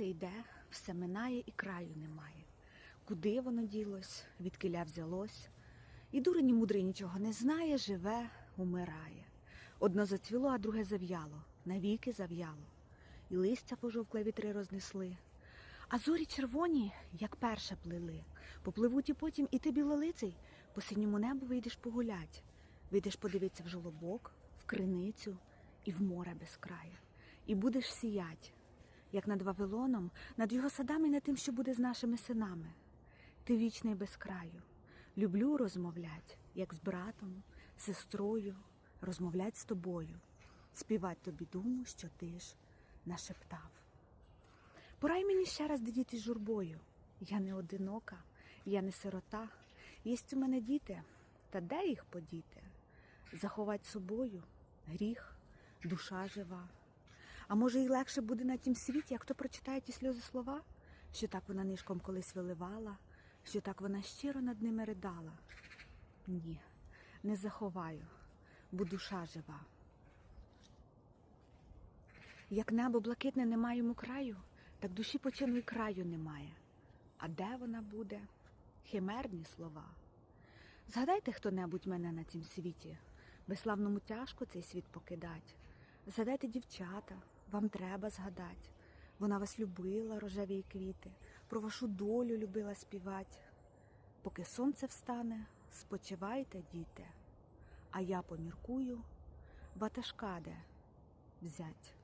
все йде, все минає і краю немає. Куди воно ділось, відкиля взялось? І дурень і мудрий нічого не знає, живе, умирає. Одно зацвіло, а друге зав'яло, навіки зав'яло. І листя пожовкле вітри рознесли. А зорі червоні, як перше плили, попливуть і потім, і ти білолиций, по синьому небу вийдеш погулять, вийдеш подивитися в жолобок, в криницю і в море без краю. І будеш сіять, як над Вавилоном, над його садами і над тим, що буде з нашими синами. Ти вічний без краю. Люблю розмовлять, як з братом, сестрою, розмовлять з тобою, співать тобі думу, що ти ж нашептав. Порай мені ще раз дидіти журбою. Я не одинока, я не сирота. Єсть у мене діти, та де їх подіти? Заховать собою гріх, душа жива. А може, й легше буде на тім світі, як хто прочитає ті сльози слова, що так вона нишком колись виливала, що так вона щиро над ними ридала. Ні, не заховаю, бо душа жива. Як небо блакитне немає йому краю, так душі почину й краю немає. А де вона буде? Химерні слова. Згадайте хто-небудь мене на цім світі, безславному тяжко цей світ покидать. Згадайте, дівчата, вам треба згадать. Вона вас любила, рожеві і квіти, про вашу долю любила співать. Поки сонце встане, спочивайте, діти, а я поміркую, ватажка де взять.